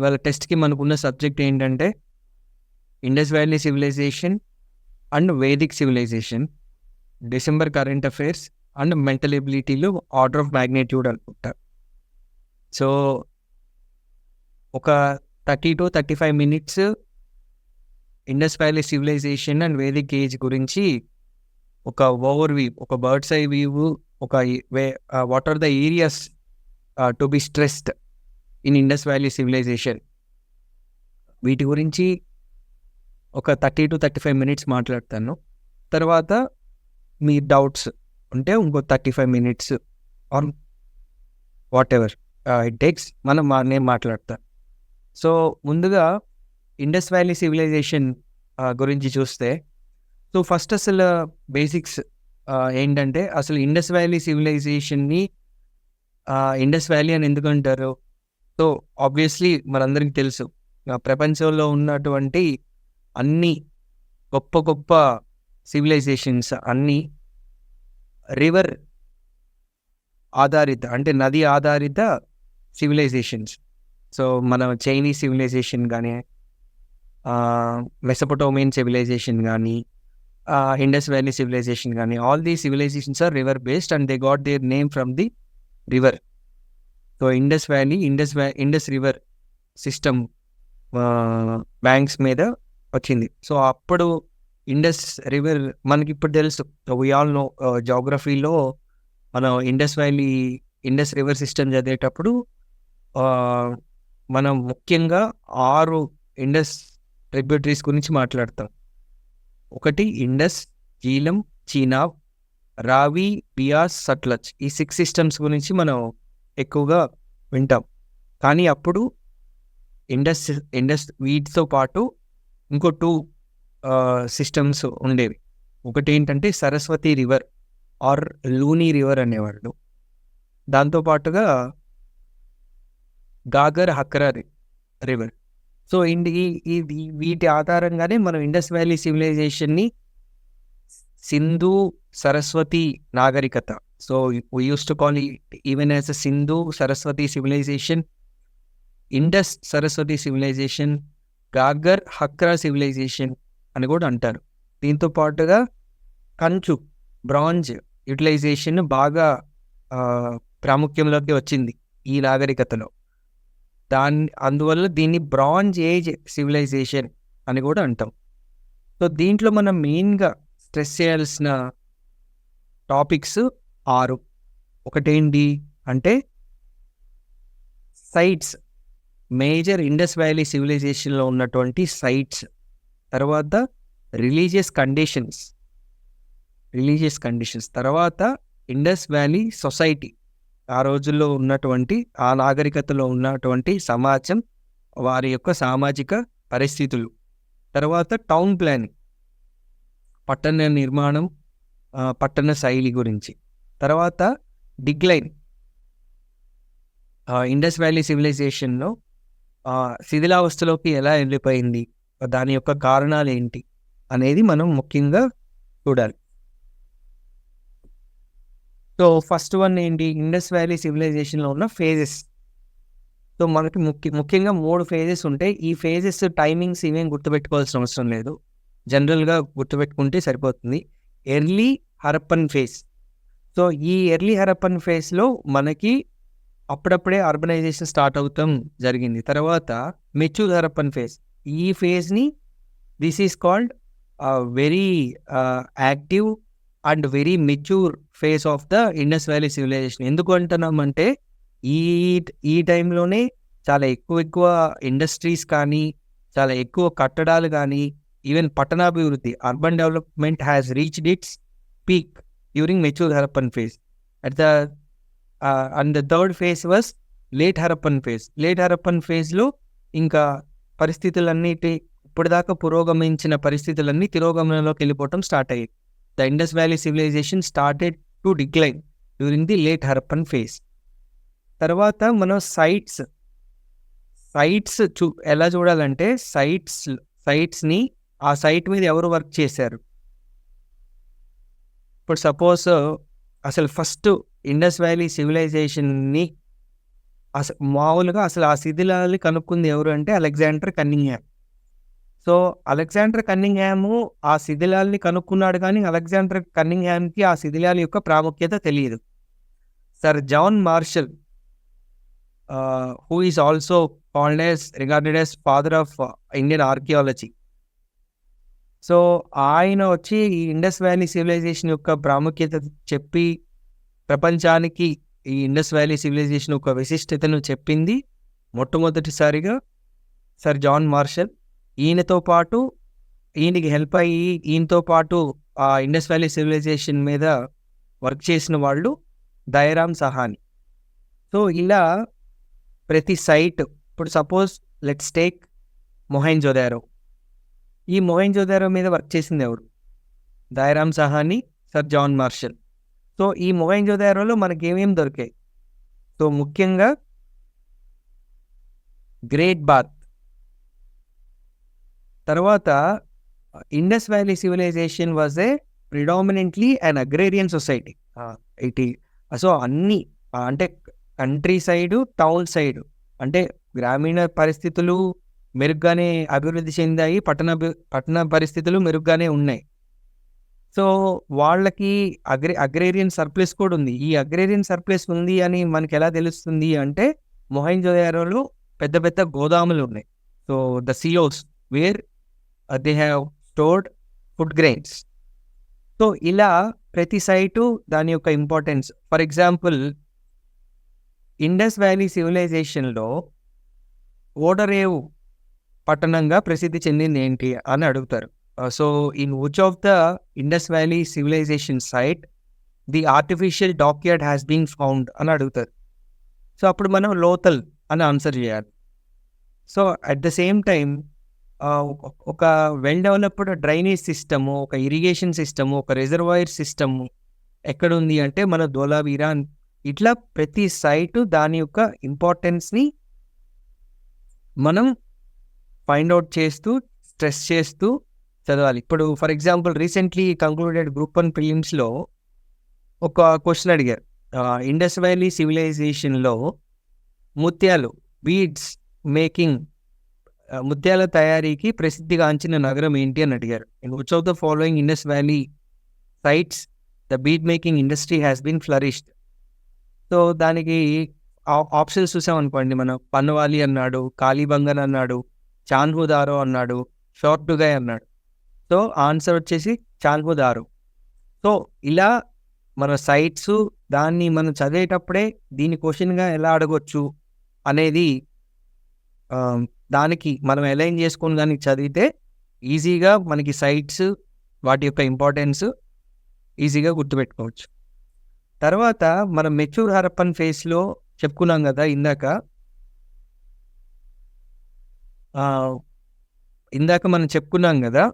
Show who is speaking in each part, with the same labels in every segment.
Speaker 1: ఇవాళ టెస్ట్‌కి మనకున్న సబ్జెక్ట్ ఏంటంటే, Indus Valley civilisation and Vedic civilisation, December current affairs and mental ఎబిలిటీలు order of magnitude అనుకుంటారు సో ఒక 30-35 minutes Indus Valley civilisation and Vedic age గురించి ఒక ఓవర్ వ్యూ ఒక బర్డ్స్ ఐ వ్యూ, ఒక way what are the areas to be stressed in Indus Valley civilisation. వీటి గురించి ఒక 30-35 minutes మాట్లాడతాను. తర్వాత మీ డౌట్స్ ఉంటే ఇంకో 35 minutes or whatever it takes మనం మా నేను మాట్లాడతా. సో ముందుగా ఇండస్ వ్యాలీ సివిలైజేషన్ గురించి చూస్తే, సో ఫస్ట్ అసలు బేసిక్స్ ఏంటంటే అసలు ఇండస్ వ్యాలీ సివిలైజేషన్‌ని ఇండస్ వ్యాలీ అని ఎందుకంటారు? సో ఆబ్వియస్‌లీ మనందరికీ తెలుసు. ప్రపంచంలో ఉన్నటువంటి అన్ని గొప్ప గొప్ప సివిలైజేషన్స్ అన్నీ రివర్ ఆధారిత అంటే నది ఆధారిత సివిలైజేషన్స్. సో మన చైనీస్ సివిలైజేషన్ కానీ మెసపటోమియన్ సివిలైజేషన్ కానీ ఇండస్ వ్యాలీ సివిలైజేషన్ కానీ all the civilizations are river based and they got their name from the river. So Indus valley, Indus వ్యా ఇండస్ రివర్ సిస్టమ్ బ్యాంక్స్ మీద వచ్చింది. So అప్పుడు Indus river మనకి ఇప్పుడు తెలుసు. ఆల్ నో జాగ్రఫీలో మనం Indus Valley, Indus river system చదివేటప్పుడు మనం ముఖ్యంగా ఆరు ఇండస్ ట్రిబ్యూటరీస్ గురించి మాట్లాడతాం. ఒకటి ఇండస్, జీలం, చీనాబ్, రావి, బియాస్, సట్లచ్ ఈ సిక్స్ సిస్టమ్స్ గురించి మనం ఎక్కువగా వింటాం. కానీ అప్పుడు ఇండస్ ఇండస్ వీటితో పాటు ఇంకో టూ సిస్టమ్స్ ఉండేవి. ఒకటేంటంటే Saraswati river or Luni river అనేవాళ్ళు. దాంతో పాటుగా గాగర్, హక్రా రి రివర్. సో ఇండి ఇది ఈ వీటి ఆధారంగానే మనం ఇండస్ వ్యాలీ సివిలైజేషన్‌ని సింధు, సరస్వతి నాగరికత. So we use to call even as a Sindhu, Saraswati civilisation, Indus Saraswati civilisation, Ghaggar, Hakra civilisation అని కూడా అంటారు. దీంతో పాటుగా కంచు, బ్రాంజ్ యుటిలైజేషన్ బాగా ప్రాముఖ్యంలోకి వచ్చింది ఈ నాగరికతలో. దాన్ని అందువల్ల దీన్ని బ్రాంజ్ ఏజ్ సివిలైజేషన్ అని కూడా అంటాం. సో దీంట్లో మనం మెయిన్‌గా స్ట్రెస్ చేయాల్సిన టాపిక్స్ ఆరు ఒకటేంటి అంటే సైట్స్ మేజర్ ఇండస్ వ్యాలీ సివిలైజేషన్‌లో ఉన్నటువంటి సైట్స్. తర్వాత రిలీజియస్ కండిషన్స్. Religious conditions. తర్వాత ఇండస్ వ్యాలీ సొసైటీ. ఆ రోజుల్లో ఉన్నటువంటి ఆ నాగరికతలో ఉన్నటువంటి సమాజం, వారి యొక్క సామాజిక పరిస్థితులు. తర్వాత టౌన్ ప్లానింగ్. పట్టణ నిర్మాణం, పట్టణ శైలి గురించి. తర్వాత డిక్లైన్. ఇండస్ వ్యాలీ సివిలైజేషన్‌లో శిథిలావస్థలోకి ఎలా వెళ్ళిపోయింది? దాని యొక్క కారణాలు ఏంటి అనేది మనం ముఖ్యంగా చూడాలి. సో ఫస్ట్ వన్ ఏంటి? ఇండస్ వ్యాలీ సివిలైజేషన్‌లో ఉన్న ఫేజెస్. సో మనకి ముఖ్య ముఖ్యంగా మూడు ఫేజెస్ ఉంటాయి. ఈ ఫేజెస్ టైమింగ్స్ ఇవేం గుర్తుపెట్టుకోవాల్సిన అవసరం లేదు. జనరల్‌గా గుర్తుపెట్టుకుంటే సరిపోతుంది. Early Harappan phase. సో ఈ ఎర్లీ హరప్పన్ ఫేజ్‌లో మనకి అప్పుడప్పుడే అర్బనైజేషన్ స్టార్ట్ అవుతాం జరిగింది. తర్వాత మెచ్యూర్ హరప్పన్ ఫేజ్. ఈ ఫేజ్‌ని this is called very active and very mature phase of the Indus Valley civilisation. ఎందుకు అంటున్నామంటే ఈ ఈ టైంలోనే చాలా ఎక్కువ ఎక్కువ ఇండస్ట్రీస్ కానీ, చాలా ఎక్కువ కట్టడాలు కానీ ఈవెన్ పట్టణాభివృద్ధి urban development has reached its peak during mature Harappan phase. At the and the third phase was late Harappan phase. Late Harappan ఫేజ్‌లో ఇంకా పరిస్థితులన్నిటి ఇప్పటిదాకా పురోగమించిన పరిస్థితులన్నీ తిరోగమనంలోకి వెళ్ళిపోవటం స్టార్ట్ అయ్యాయి. The Indus Valley civilisation started to decline during the late Harappan phase. తర్వాత మనం sites. Sites చూ ఎలా చూడాలంటే సైట్స్ సైట్స్‌ని ఆ సైట్ మీద ఎవరు వర్క్ చేశారు? ఇప్పుడు సపోజ్ అసలు ఫస్ట్ ఇండస్ వ్యాలీ సివిలైజేషన్‌ని అసలు మామూలుగా అసలు ఆ శిథిలాల్ని కనుక్కుంది ఎవరు అంటే Alexander Cunningham. So, Alexander Cunningham ఆ శిథిలాల్ని కనుక్కున్నాడు కానీ అలెగ్జాండర్ కన్నింగ్‌హ్యామ్‌కి ఆ శిథిలాల యొక్క ప్రాముఖ్యత తెలియదు sir John Marshall who is also called as regarded as father of Indian archaeology. So, ఆయన వచ్చి ఈ ఇండస్ వ్యాలీ సివిలైజేషన్ యొక్క ప్రాముఖ్యత చెప్పి ప్రపంచానికి ఈ ఇండస్ వ్యాలీ సివిలైజేషన్ యొక్క విశిష్టతను చెప్పింది మొట్టమొదటిసారిగా సర్ జాన్ మార్షల్. ఈయనతో పాటు ఈయనకి హెల్ప్ అయ్యి ఈయనతో పాటు ఆ ఇండస్ వ్యాలీ సివిలైజేషన్ మీద వర్క్ చేసిన వాళ్ళు దయరామ్ సహాని. సో, ఇలా ప్రతి సైట్ ఇప్పుడు సపోజ్ లెట్స్ టేక్ మొహెంజోదారో. ఈ మొహెంజోదారో మీద వర్క్ చేసింది ఎవరు? Dayaram Sahni, sir John Marshall. So, ఈ మొహెంజోదారోలో ఏమేమి దొరికాయి? సో, ముఖ్యంగా గ్రేట్ బాత్. తర్వాత Indus Valley civilisation was a predominantly an agrarian society. Ah, so, అన్నీ అంటే కంట్రీ సైడు, టౌన్ సైడు అంటే గ్రామీణ పరిస్థితులు మెరుగ్గానే అభివృద్ధి చెందాయి. పట్టణ పట్టణ పరిస్థితులు మెరుగ్గానే ఉన్నాయి. సో, వాళ్ళకి అగ్రే అగ్రేరియన్ సర్ప్లస్ కూడా ఉంది. ఈ అగ్రేరియన్ సర్ప్లస్ ఉంది అని మనకి ఎలా తెలుస్తుంది అంటే మొహెంజోదారోలో పెద్ద పెద్ద గోదాములు ఉన్నాయి. So, the COs where they have stored food grains. So, ఇలా ప్రతి సైటు దాని యొక్క importance for example Indus Valley సివిలైజేషన్‌లో ఓడరేవు పట్టణంగా ప్రసిద్ధి చెందింది ఏంటి అని అడుగుతారు. So, in which of the Indus Valley civilisation site the artificial dockyard has been found అని అడుగుతారు. సో, అప్పుడు మనం లోతల్ అని ఆన్సర్ చేయాలి. So, at the same time ఒక వెల్ డెవలప్డ్ డ్రైనేజ్ సిస్టము, ఒక ఇరిగేషన్ సిస్టము, ఒక రిజర్వాయర్ సిస్టము ఎక్కడుంది అంటే మన ధోలావీరా ఇట్లా ప్రతి సైటు దాని యొక్క ఇంపార్టెన్స్‌ని మనం ఫైండ్ అవుట్ చేస్తూ, స్ట్రెస్ చేస్తూ చదవాలి. ఇప్పుడు for example recently concluded group one ఫిలిమ్స్లో ఒక క్వశ్చన్ అడిగారు. ఇండస్ వ్యాలీ సివిలైజేషన్‌లో ముత్యాలు బీడ్స్ మేకింగ్ ముత్యాల తయారీకి ప్రసిద్ధిగాంచిన నగరం ఏంటి అని అడిగారు. In which of the following Indus Valley sites the bead making industry has been flourished. So, దానికి ఆప్షన్స్ చూసామనుకోండి మనం పన్వాలి అన్నాడు, కాళీబంగన్ అన్నాడు, చాన్హుదారో అన్నాడు, షోర్టుగాయ్ అన్నాడు. సో, ఆన్సర్ వచ్చేసి చాన్హుదారో. సో, ఇలా మన సైట్స్ దాన్ని మనం చదివేటప్పుడే దీన్ని క్వశ్చన్గా ఎలా అడగొచ్చు అనేది దానికి మనం అలైన్ చేసుకుని దానికి చదివితే ఈజీగా మనకి సైట్స్ వాటి యొక్క ఇంపార్టెన్స్ ఈజీగా గుర్తుపెట్టుకోవచ్చు. తర్వాత మనం మెచ్యూర్ హరప్పన్ ఫేస్లో చెప్పుకున్నాం కదా ఇందాక. ఇందాక మనం చెప్పుకున్నాం కదా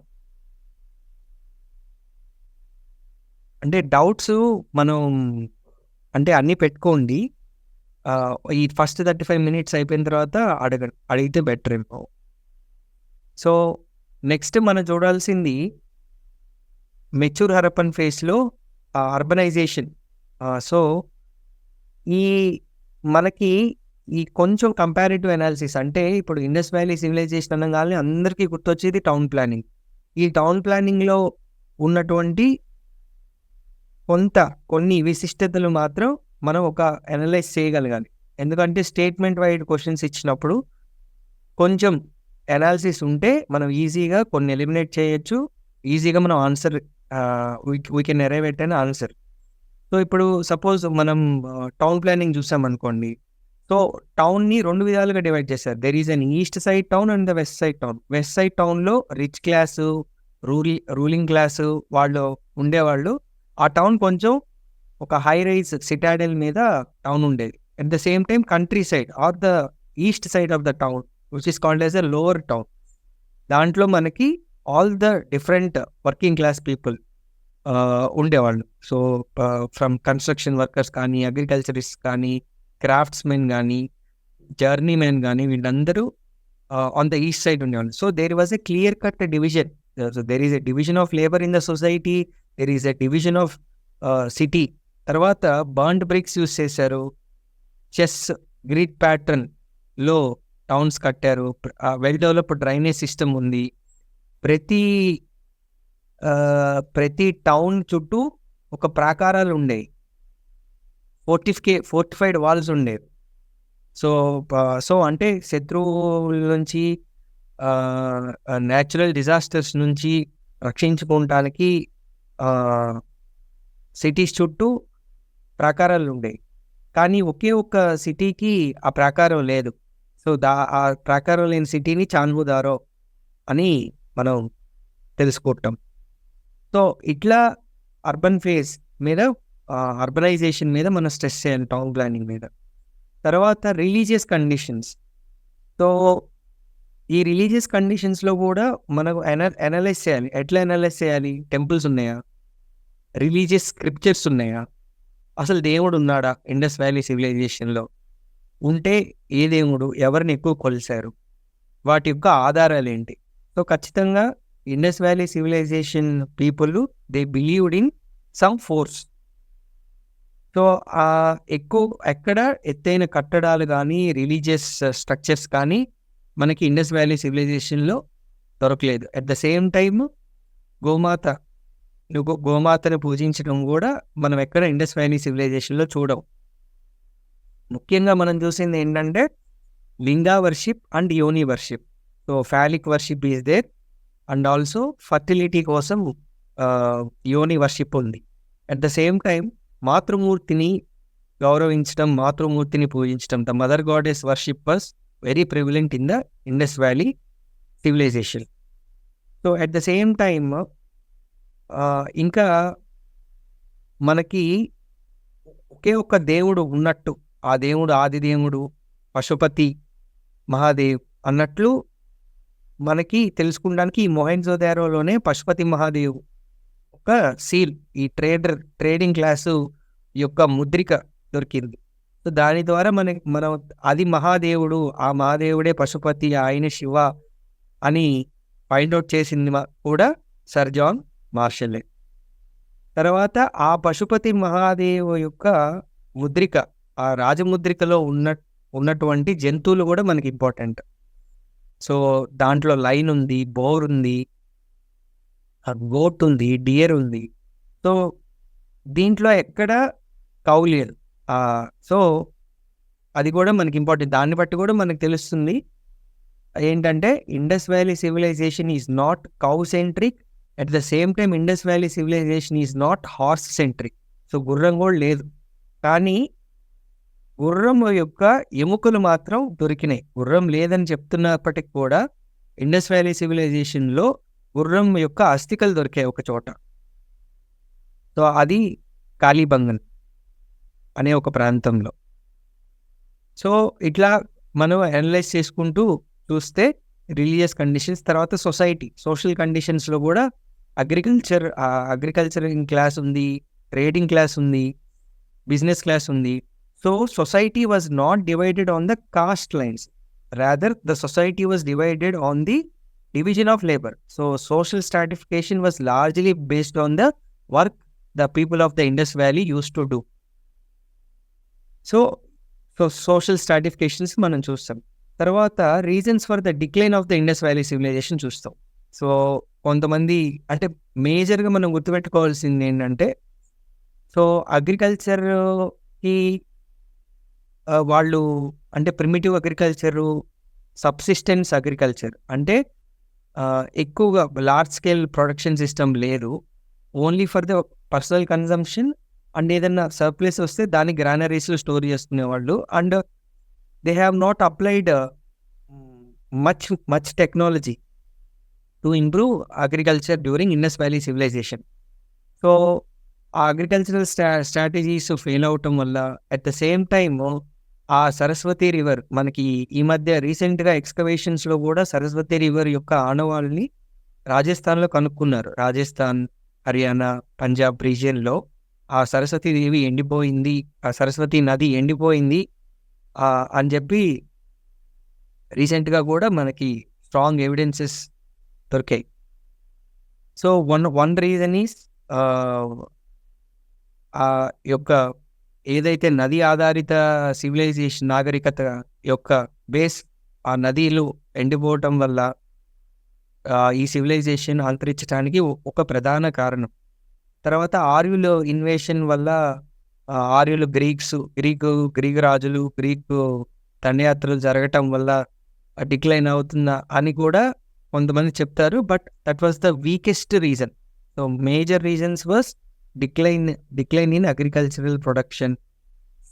Speaker 1: అంటే డౌట్స్ మనం అంటే అన్నీ పెట్టుకోండి. ఈ ఫస్ట్ 35 మినిట్స్ అయిపోయిన తర్వాత అడగ అడిగితే బెటర్ ఏమో. సో, నెక్స్ట్ మనం చూడాల్సింది మెచ్యూర్ హరపన్ ఫేస్లో అర్బనైజేషన్. సో, ఈ మనకి ఈ కొంచెం కంపారిటివ్ అనాలిసిస్ అంటే ఇప్పుడు ఇండస్ వ్యాలీ సివిలైజేషన్ అనగానే అందరికీ గుర్తొచ్చేది టౌన్ ప్లానింగ్. ఈ టౌన్ ప్లానింగ్‌లో ఉన్నటువంటి కొంత కొన్ని విశిష్టతలు మాత్రం మనం ఒక అనలైజ్ చేయగలగాలి. ఎందుకంటే స్టేట్మెంట్ వైడ్ క్వశ్చన్స్ ఇచ్చినప్పుడు కొంచెం అనాలిసిస్ ఉంటే మనం ఈజీగా కొన్ని ఎలిమినేట్ చేయొచ్చు. ఈజీగా మనం answer we can arrive at answer. So, ఇప్పుడు సపోజ్ మనం టౌన్ ప్లానింగ్ చూసామనుకోండి. సో, టౌన్‌ని రెండు విధాలుగా డివైడ్ చేశారు. There is an east side town and the west side town. West side టౌన్‌లో రిచ్ క్లాసు, రూలి రూలింగ్ క్లాసు వాళ్ళు ఉండేవాళ్ళు. ఆ టౌన్ కొంచెం ఒక హై రైజ్ సిటాడెల్ మీద టౌన్ ఉండేది. At the same time countryside or the east side of the town which is called as a lower town. దాంట్లో మనకి all the different working class people ఉండేవాళ్ళు. సో, ఫ్రమ్ కన్‌స్ట్రక్షన్ వర్కర్స్ కానీ, agriculturist కానీ, craftsmen journeymen కానీ వీళ్ళందరూ on the east side ఉండేవాళ్ళు. So, there was a clear cut division. So, is a division of labour in the society. There is a division of city. తర్వాత bond bricks use చేశారు. Chess grid ప్యాటర్న్లో towns కట్టారు well developed drainage system ఉంది ప్రతి ప్రతి town చుట్టూ ఒక ప్రాకారాలు ఉండేవి ఫోర్టిఫికే ఫోర్టిఫైడ్ వాల్స్ ఉండేవి సో సో అంటే శత్రువుల నుంచి న్యాచురల్ డిజాస్టర్స్ నుంచి రక్షించుకోవటానికి సిటీస్ చుట్టూ ప్రాకారాలు ఉండేవి కానీ ఒకే ఒక్క సిటీకి ఆ ప్రాకారం లేదు. సో దా ఆ ప్రాకారం లేని సిటీని చాన్బుదారో అని మనం తెలుసుకుంటాం సో ఇట్లా అర్బన్ ఫేస్ మీద అర్బనైజేషన్ మీద మనం స్ట్రెస్ చేయాలి టౌన్ ప్లానింగ్ మీద. తర్వాత రిలీజియస్ కండిషన్స్ సో ఈ రిలీజియస్ కండిషన్స్లో కూడా మనకు ఎన అనలైజ్ చేయాలి. ఎట్లా అనలైజ్ చేయాలి? టెంపుల్స్ ఉన్నాయా? రిలీజియస్ స్క్రిప్చర్స్ ఉన్నాయా? అసలు దేవుడు ఉన్నాడా? ఇండస్ వ్యాలీ సివిలైజేషన్లో ఉంటే ఏ దేవుడు ఎవరిని ఎక్కువ కొలిశారు? వాటి యొక్క ఆధారాలు ఏంటి? సో ఖచ్చితంగా Indus Valley civilisation people they believed in some force so ఆ ఎక్కువ ఎక్కడ ఎత్తైన కట్టడాలు కానీ రిలీజియస్ స్ట్రక్చర్స్ కానీ మనకి ఇండస్ వ్యాలీ సివిలైజేషన్లో దొరకలేదు. అట్ ద సేమ్ టైమ్ గోమాత నువ్వు గోమాతను పూజించడం కూడా మనం ఎక్కడ ఇండస్ వ్యాలీ సివిలైజేషన్లో చూడవు ముఖ్యంగా మనం చూసింది ఏంటంటే linga worship and yoni worship. So phallic worship is there and also fertility కోసం యోని వర్షిప్ ఉంది. అట్ ద సేమ్ టైం మాతృమూర్తిని గౌరవించడం మాతృమూర్తిని పూజించడం the mother goddess worship was very prevalent in the Indus Valley civilisation so at the same time ఇంకా మనకి ఒకే ఒక్క దేవుడు ఉన్నట్టు ఆ దేవుడు ఆది దేవుడు పశుపతి మహాదేవ్ అన్నట్లు మనకి తెలుసుకోవడానికి ఈ మొహెన్జోదారోలోనే పశుపతి మహాదేవ్ యొక్క సీల్ ఈ ట్రేడర్ ట్రేడింగ్ క్లాసు యొక్క ముద్రిక దొరికింది. సో దాని ద్వారా మనకి మనం అది మహాదేవుడు ఆ మహాదేవుడే పశుపతి ఆయన శివ అని ఫైండ్ అవుట్ చేసింది కూడా సర్ జాన్ మార్షల్లే. తర్వాత ఆ పశుపతి మహాదేవు యొక్క ముద్రిక ఆ రాజముద్రికలో ఉన్న ఉన్నటువంటి జంతువులు కూడా మనకి ఇంపార్టెంట్. సో దాంట్లో లైన్ ఉంది బోర్ ఉంది గోట్ ఉంది డియర్ ఉంది. సో దీంట్లో ఎక్కడ కౌ లేదు. సో అది కూడా మనకి ఇంపార్టెంట్. దాన్ని బట్టి కూడా మనకు తెలుస్తుంది ఏంటంటే Indus Valley civilisation is not cow centric. At the same time Indus Valley civilisation is not horse centric. So గుర్రం కూడా లేదు. కానీ గుర్రం యొక్క ఎముకలు మాత్రం దొరికినాయి. గుర్రం లేదని చెప్తున్నప్పటికి కూడా ఇండస్ వ్యాలీ సివిలైజేషన్లో గుర్రం యొక్క అస్థికలు దొరికాయి ఒక చోట. సో అది కాళీబంగన్ అనే ఒక ప్రాంతంలో. సో ఇట్లా మనం అనలైజ్ చేసుకుంటూ చూస్తే రిలీజియస్ కండిషన్స్ తర్వాత సొసైటీ సోషల్ కండిషన్స్లో కూడా అగ్రికల్చర్ అగ్రికల్చరింగ్ క్లాస్ ఉంది ట్రేడింగ్ క్లాస్ ఉంది బిజినెస్ క్లాస్ ఉంది. So society was not divided on the caste lines. Rather the society was divided on the division of labor. So social stratification was largely based on the work the people of the Indus Valley used to do. So so social stratifications మనం చూస్తాం తర్వాత reasons for the decline of the Indus valley civilization చూస్తాం so కొంతమంది అంటే మేజర్గా మనం గుర్తుపెట్టుకోవాల్సింది ఏంటంటే సో అగ్రికల్చర్కి వాళ్ళు అంటే ప్రిమిటివ్ అగ్రికల్చరు సబ్సిస్టెన్స్ అగ్రికల్చర్ అంటే ఎక్కువగా లార్జ్ స్కేల్ ప్రొడక్షన్ సిస్టమ్ లేదు. Only for the personal consumption and ఏదైనా సర్ప్లేస్ వస్తే దాన్ని గ్రానరీస్లో స్టోర్ చేసుకునేవాళ్ళు and they have not applied much much technology to improve agriculture during Indus valley civilization so ఆ agricultural స్ట్రా స్ట్రాటజీస్ ఫెయిల్ అవటం వల్ల అట్ ద సేమ్ టైమ్ ఆ సరస్వతి రివర్ మనకి ఈ మధ్య రీసెంట్గా ఎక్స్కవేషన్స్లో కూడా సరస్వతి రివర్ యొక్క ఆనవాళ్ళని రాజస్థాన్లో కనుక్కున్నారు. రాజస్థాన్ హర్యానా పంజాబ్ రీజియన్లో ఆ సరస్వతి దేవి ఎండిపోయింది ఆ సరస్వతి నది ఎండిపోయింది అని చెప్పి రీసెంట్గా కూడా మనకి స్ట్రాంగ్ ఎవిడెన్సెస్ దొరికాయి. So one one reason is ఆ యొక్క ఏదైతే నది ఆధారిత సివిలైజేషన్ నాగరికత యొక్క బేస్ ఆ నదిలు ఎండిపోవటం వల్ల ఈ సివిలైజేషన్ అంతరించడానికి ఒక ప్రధాన కారణం. తర్వాత ఆర్యుల ఇన్వేషన్ వల్ల ఆర్యులు గ్రీక్స్ గ్రీకు గ్రీకు రాజులు గ్రీకు దండయాత్రలు జరగటం వల్ల డిక్లైన్ అవుతుందా అని కూడా కొంతమంది చెప్తారు. But that was the weakest reason so major reasons was Decline decline in agricultural production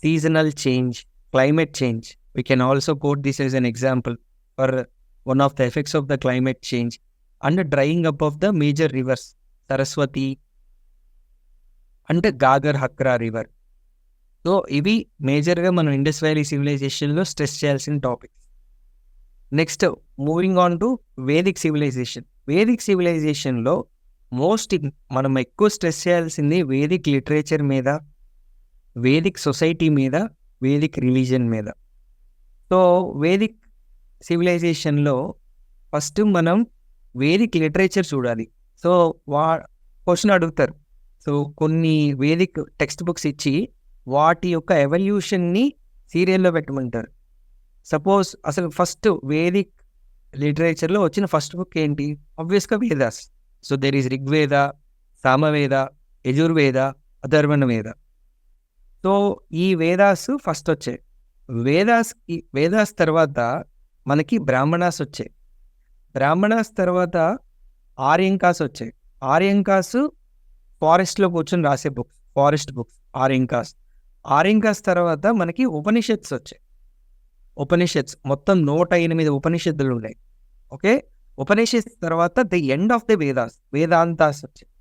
Speaker 1: seasonal change climate change. We can also quote this as an example for one of the effects of the climate change and the drying up of the major rivers, Saraswati and Gagar Hakra river. So ఇవి మేజర్గా మనం Indus valley సివిలైజేషన్లో stress చేయాల్సిన topics next moving on to Vedic civilization Vedic సివిలైజేషన్లో Most మనం ఎక్కువ stress చేయాల్సింది Vedic literature మీద Vedic society మీద Vedic religion మీద. సో వేదిక్ సివిలైజేషన్లో ఫస్ట్ మనం వేదిక్ లిటరేచర్ చూడాలి. సో వా క్వశ్చన్ అడుగుతారు. సో కొన్ని వేదిక్ టెక్స్ట్ బుక్స్ ఇచ్చి వాటి యొక్క ఎవల్యూషన్ని సీరియల్లో పెట్టమంటారు. సపోజ్ అసలు ఫస్ట్ వేదిక్ లిటరేచర్లో వచ్చిన ఫస్ట్ బుక్ ఏంటి? ఆబ్వియస్గా Vedas. So there is Rigveda Samaveda Yajurveda Atharvana Veda so ఈ వేదాస్ ఫస్ట్ వచ్చాయి. వేదాస్ వేదాస్ తర్వాత మనకి బ్రాహ్మణాస్ వచ్చాయి. బ్రాహ్మణాస్ తర్వాత ఆర్యంకాస్ వచ్చాయి. ఆర్యంకాస్ ఫారెస్ట్లో కూర్చొని రాసే books forest books Aranyakas Aranyakas తర్వాత మనకి ఉపనిషత్స్ వచ్చాయి. ఉపనిషత్స్ మొత్తం నూట ఎనిమిది ఉపనిషత్తులు ఉన్నాయి. ఓకే ఉపనిషత్ తర్వాత the end of the Vedas Vedantas వచ్చాయి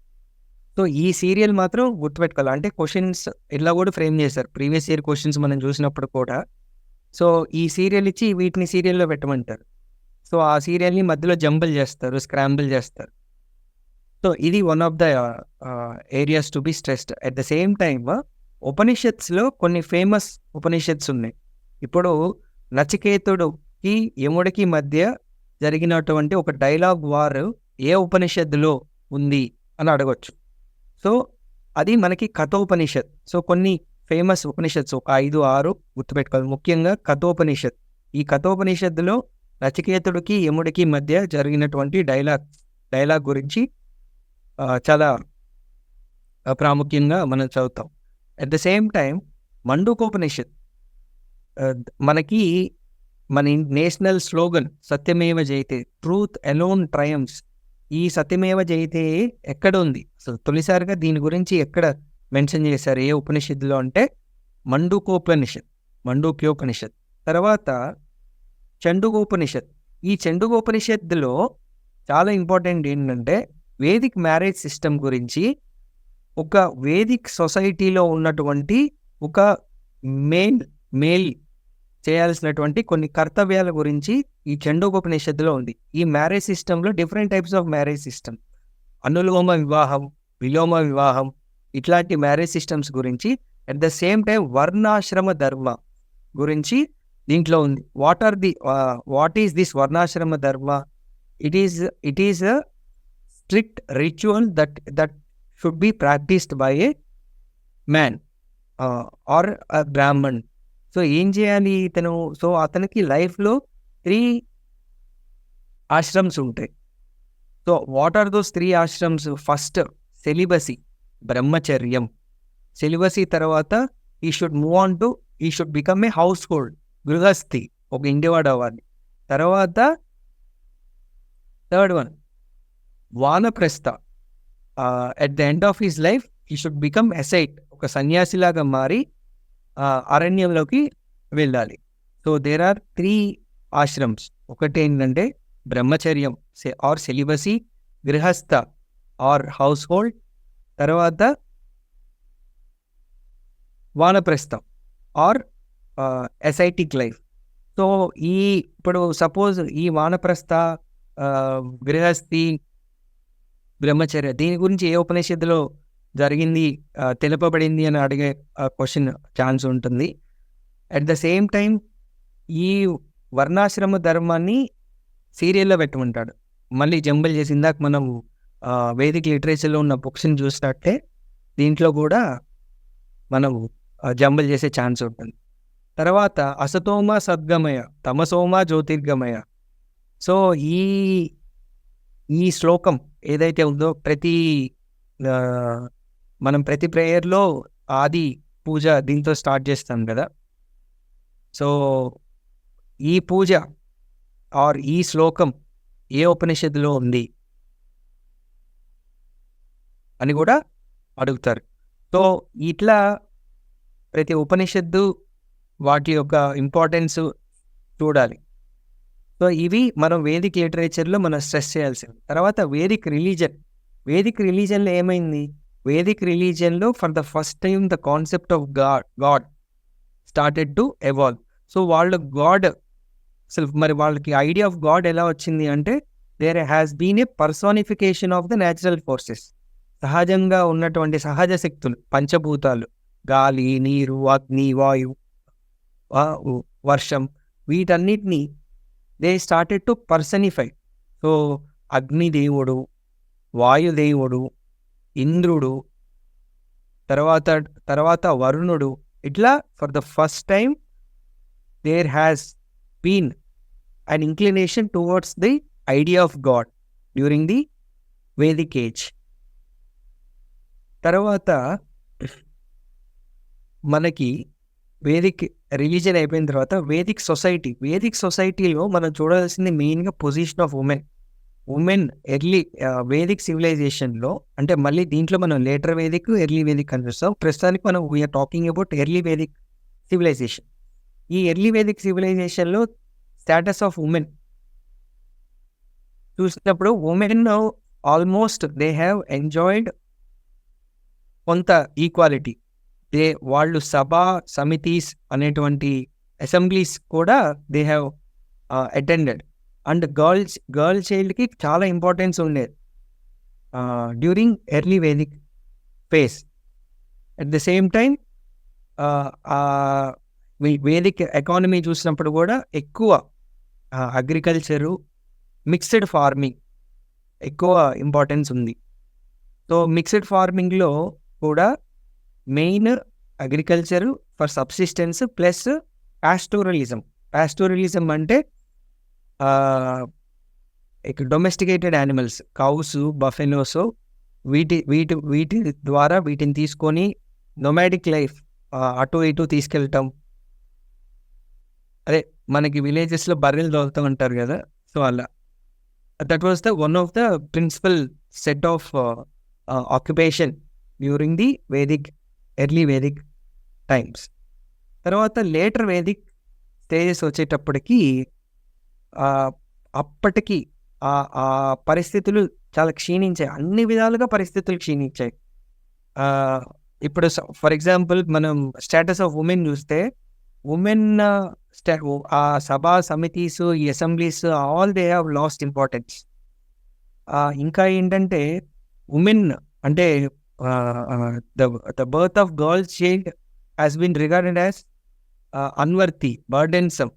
Speaker 1: సో ఈ సీరియల్ మాత్రం గుర్తుపెట్టుకోవాలి. అంటే క్వశ్చన్స్ ఇలా కూడా ఫ్రేమ్ చేశారు. ప్రీవియస్ ఇయర్ క్వశ్చన్స్ మనం చూసినప్పుడు కూడా. సో ఈ సీరియల్ ఇచ్చి వీటిని సీరియల్లో పెట్టమంటారు. సో ఆ సీరియల్ని మధ్యలో జంబుల్ చేస్తారు స్క్రాంబుల్ చేస్తారు. సో ఇది one of the areas to be stressed. At the same time ఉపనిషత్స్లో కొన్ని ఫేమస్ ఉపనిషత్స్ ఉన్నాయి. ఇప్పుడు నచికేతుడుకి యముడికి మధ్య జరిగినటువంటి ఒక డైలాగ్ వార్ ఏ ఉపనిషత్తులో ఉంది అని అడగవచ్చు సో అది మనకి కథోపనిషత్. సో కొన్ని ఫేమస్ ఉపనిషత్స్ ఒక ఐదు ఆరు గుర్తుపెట్టుకోవాలి. ముఖ్యంగా కథోపనిషత్. ఈ కథోపనిషత్తులో రచకేతుడికి యముడికి మధ్య జరిగినటువంటి డైలాగ్ డైలాగ్ గురించి చాలా ప్రాముఖ్యంగా మనం చదువుతాం. At the same time Mandukopanishad మనకి మన నేషనల్ స్లోగన్ సత్యమేవ జయితే ట్రూత్ అలోన్ ట్రయమ్స్ ఈ సత్యమేవ జయితే ఎక్కడ ఉంది? అసలు తొలిసారిగా దీని గురించి ఎక్కడ మెన్షన్ చేశారు? ఏ ఉపనిషత్తులో అంటే మండుకోపనిషత్ మండూక్యోపనిషత్. తర్వాత చండుగోపనిషత్ ఈ చండుగోపనిషత్తులో చాలా ఇంపార్టెంట్ ఏంటంటే వేదిక్ మ్యారేజ్ సిస్టమ్ గురించి ఒక వేదిక్ సొసైటీలో ఉన్నటువంటి ఒక మేల్ మేల్ చేయాల్సినటువంటి కొన్ని కర్తవ్యాల గురించి ఈ చండోపనిషత్తులో ఉంది. ఈ మ్యారేజ్ సిస్టంలో different types of marriage system anulom వివాహం విలోమ వివాహం ఇట్లాంటి మ్యారేజ్ సిస్టమ్స్ గురించి అట్ ద సేమ్ టైం వర్ణాశ్రమ ధర్మ గురించి దీంట్లో ఉంది. What are the what is this varnashrama dharma? It is it is a strict ritual that that should be practised by a man or a Brahmin so ఏం చేయాలి ఇతను? So అతనికి లైఫ్లో త్రీ ఆశ్రమ్స్ ఉంటాయి. So what are those three ashrams? First celibacy బ్రహ్మచర్యం. Celibacy తర్వాత he should move on to he should become a household grihasthi ఒక ఇండివాడ్ అవ్వాలి. తర్వాత third one vanaprastha. At the end of his life he should become ascetic ఒక సన్యాసిలాగా మారి అరణ్యంలోకి వెళ్ళాలి. So there are three ashrams ఒకటి ఏంటంటే బ్రహ్మచర్యం or celibacy grihastha or household తర్వాత వానప్రస్థం ఆర్ ఎసైటిక్ లైఫ్ సో ఈ ఇప్పుడు సపోజ్ ఈ వానప్రస్థ గృహస్థి బ్రహ్మచర్య దీని గురించి ఏ ఉపనిషత్తులో జరిగింది తెలుపబడింది అని అడిగే క్వశ్చన్ ఛాన్స్ ఉంటుంది. అట్ ద సేమ్ టైం ఈ వర్ణాశ్రమ ధర్మాన్ని సీరియల్లో పెట్టమంటాడు. మళ్ళీ జంబల్ చేసి ఇందాక మనం వేదిక లిటరేచర్లో ఉన్న బుక్స్ని చూసినట్టే దీంట్లో కూడా మనం జంబుల్ చేసే ఛాన్స్ ఉంటుంది. తర్వాత అసతోమ సద్గమయ తమసోమ జ్యోతిర్గమయ. సో ఈ ఈ శ్లోకం ఏదైతే ఉందో ప్రతి మనం ప్రతి ప్రేయర్లో ఆది పూజ దీంతో స్టార్ట్ చేస్తాం కదా. సో ఈ పూజ ఆర్ ఈ శ్లోకం ఏ ఉపనిషత్తులో ఉంది? అని కూడా అడుగుతారు. సో ఇట్లా ప్రతి ఉపనిషత్తు వాటి యొక్క ఇంపార్టెన్స్ చూడాలి. సో ఇవి మనం వేదిక్ లిటరేచర్లో మనం స్ట్రెస్ చేయాల్సింది. తర్వాత వేదిక్ రిలీజన్. వేదిక్ రిలీజన్లో ఏమైంది? Vedic రిలీజియన్లో for the first time the concept of god god started to evolve. So వాళ్ళు గాడ్ అసలు మరి వాళ్ళకి ఐడియా ఆఫ్ గాడ్ ఎలా వచ్చింది అంటే there has been a personification of the natural forces సహజంగా ఉన్నటువంటి సహజ శక్తులు పంచభూతాలు గాలి నీరు అగ్ని వాయు వా- వర్షం వీటన్నిటిని they started to personify so అగ్నిదేవుడు వాయుదేవుడు ఇంద్రుడు తర్వాత తర్వాత వరుణుడు ఇట్లా for the first time there has been an inclination towards the idea of god during the Vedic age తర్వాత మనకి వేదిక్ రిలీజన్ అయిపోయిన తర్వాత వేదిక్ సొసైటీ వేదిక్ సొసైటీలో మనం చూడాల్సింది మెయిన్గా position of women women early Vedic సివిలైజేషన్లో అంటే మళ్ళీ దీంట్లో మనం లేటర్ వేదిక్ ఎర్లీ వేదిక్ కనిపిస్తాం. ప్రస్తుతానికి మనం we are talking about early Vedic civilization. ఈ ఎర్లీ వేదిక్ సివిలైజేషన్లో స్టేటస్ ఆఫ్ ఉమెన్ చూసినప్పుడు women almost they have enjoyed కొంత ఈక్వాలిటీ దే వాళ్ళు సభ సమితీస్ అనేటువంటి అసెంబ్లీస్ కూడా they have attended and girls girl చైల్డ్కి చాలా ఇంపార్టెన్స్ ఉండేది during early Vedic phase. At the same time Vedic economy చూసినప్పుడు కూడా ఎక్కువ అగ్రికల్చరు మిక్స్డ్ ఫార్మింగ్ ఎక్కువ ఇంపార్టెన్స్ ఉంది. సో మిక్స్డ్ ఫార్మింగ్లో కూడా main agriculture for subsistence plus pastoralism. Pastoralism అంటే డొమెస్టికేటెడ్ యానిమల్స్ కౌస్ బఫెలోస్ వీటి వీటి వీటి ద్వారా వీటిని తీసుకొని నొమాటిక్ లైఫ్ అటు ఇటు తీసుకెళ్ళటం. అదే మనకి విలేజెస్లో బర్రెలు తోలుతూ ఉంటారు కదా సో అలా. That was the one of the principal set of occupation during the Vedic early Vedic times తర్వాత లేటర్ వేదిక్ స్టేజెస్ వచ్చేటప్పటికి అప్పటికి ఆ ఆ పరిస్థితులు చాలా క్షీణించాయి. అన్ని విధాలుగా పరిస్థితులు క్షీణించాయి. ఇప్పుడు ఫర్ ఎగ్జాంపుల్ మనం స్టేటస్ ఆఫ్ ఉమెన్ చూస్తే ఉమెన్ ఆ సభా సమితీస్ ఈ assemblies all they have lost importance. ఇంకా ఏంటంటే ఉమెన్ అంటే the the birth of girls child has been regarded as unworthy burdensome.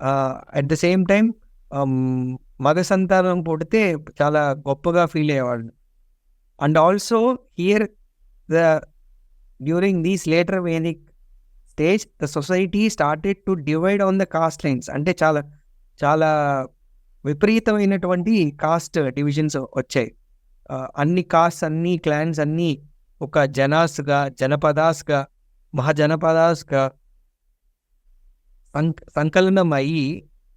Speaker 1: At the same time మగ సంతానం పుడితే చాలా గొప్పగా ఫీల్ అయ్యేవాళ్ళు. And also here the during these later Vedic stage the society started to divide on the caste lines అంటే చాలా చాలా విపరీతమైనటువంటి కాస్ట్ డివిజన్స్ వచ్చాయి. అన్ని కాస్ట్ అన్ని క్లాన్స్ అన్ని ఒక జనాస్గా జనపదాస్గా మహాజనపదాస్గా సంకలనం అయ్యి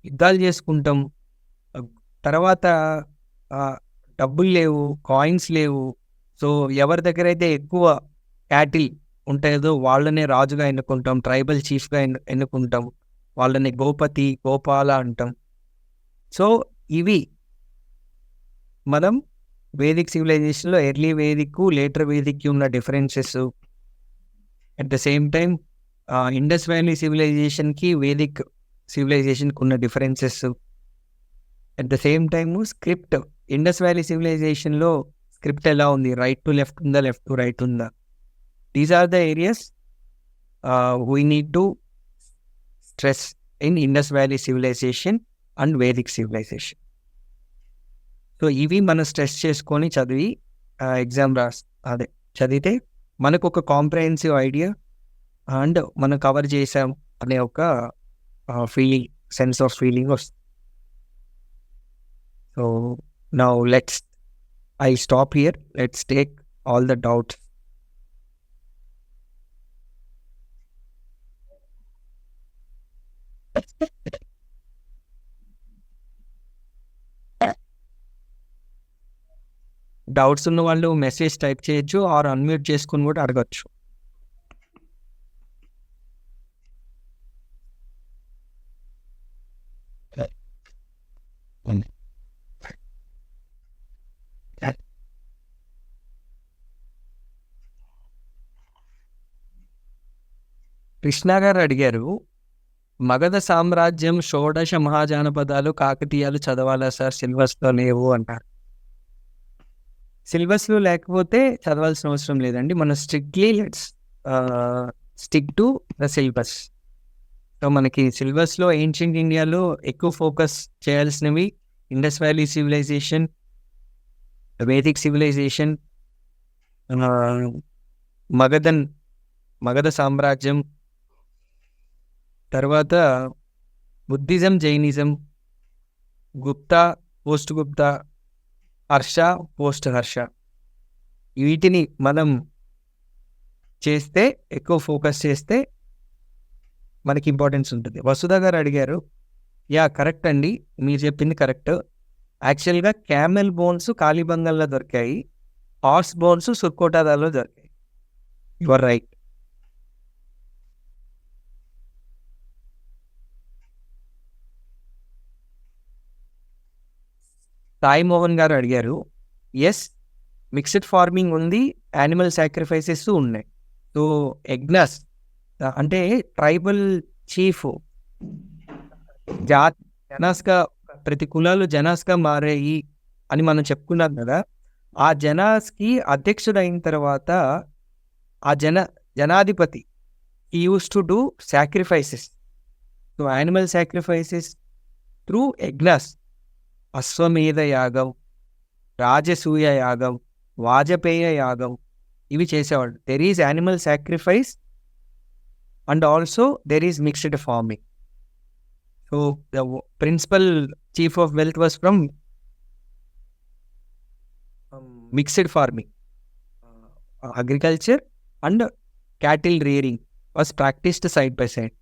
Speaker 1: యుద్ధాలు చేసుకుంటాం. తర్వాత డబ్బులు లేవు కాయిన్స్ లేవు. సో ఎవరి దగ్గర అయితే ఎక్కువ క్యాటిల్ ఉంటుందో వాళ్ళనే రాజుగా ఎన్నుకుంటాం ట్రైబల్ చీఫ్గా ఎన్ను ఎన్నుకుంటాం. వాళ్ళని గోపతి గోపాల అంటాం. సో ఇవి మనం వేదిక్ సివిలైజేషన్లో ఎర్లీ వేదిక్ లేటర్ వేదిక్కి ఉన్న differences at the same time Indus valley సివిలైజేషన్కి Vedic సివిలైజేషన్కి ఉన్న differences. At the same time script Indus valley సివిలైజేషన్లో script ఎలా ఉంది? రైట్ టు లెఫ్ట్ ఉందా? లెఫ్ట్ టు రైట్ ఉందా? These are the areas we need to stress in Indus valley civilization and Vedic civilization. So ఇవి మనం stress చేసుకొని చదివి exam Ross అదే చదివితే మనకు ఒక కాంప్రహెన్సివ్ ఐడియా అండ్ మనం కవర్ చేసాం అనే ఒక ఫీలింగ్ సెన్స్ ఆఫ్ ఫీలింగ్ వస్తుంది so now let's I stop here let's take all the doubts doubts ఉన్న వాళ్ళు మెసేజ్ టైప్ చేయొచ్చు ఆర్ అన్మ్యూట్ చేసుకుని కూడా అడగచ్చు. కృష్ణ గారు అడిగారు మగధ సామ్రాజ్యం షోడశ మహాజానపదాలు కాకతీయాలు చదవాలా సార్? సిలబస్లో లేవు అంటారు. సిలబస్లో లేకపోతే చదవాల్సిన అవసరం లేదండి. మనం strictly let's stick to the syllabus. So మనకి సిలబస్లో ఏన్షియంట్ ఇండియాలో ఎక్కువ ఫోకస్ చేయాల్సినవి Indus valley civilization Vedic civilization Magadhan Magadha సామ్రాజ్యం తర్వాత Buddhism Jainism Gupta post Gupta Harsha post Harsha వీటిని మనం చేస్తే ఎక్కువ ఫోకస్ చేస్తే మనకి ఇంపార్టెన్స్ ఉంటుంది. వసుధ గారు అడిగారు యా కరెక్ట్ అండి. మీరు చెప్పింది కరెక్ట్. యాక్చువల్గా క్యామెల్ బోన్స్ కాలిబంగల్లో దొరికాయి. హార్స్ బోన్స్ సుర్కోటాదాలో దొరికాయి. Your right. సాయి మోహన్ గారు అడిగారు ఎస్ మిక్స్డ్ ఫార్మింగ్ ఉంది యానిమల్ సాక్రిఫైసెస్ ఉన్నాయి. సో ఎగ్నస్ అంటే ట్రైబల్ చీఫ్ జా జనాస్గా ప్రతి కులాలు జనాస్గా మారాయి అని మనం చెప్పుకున్నాం కదా. ఆ జనాస్కి అధ్యక్షుడైన తర్వాత ఆ జన జనాధిపతి ఈ use to do sacrifices so animal sacrifices through ఎగ్నస్ అశ్వమేధ యాగం రాజసూయ యాగం వాజపేయ యాగం ఇవి చేసేవాళ్ళు. There is animal sacrifice and also there is mixed farming so the principal chief of wealth was from mixed farming agriculture and cattle rearing was practised side by side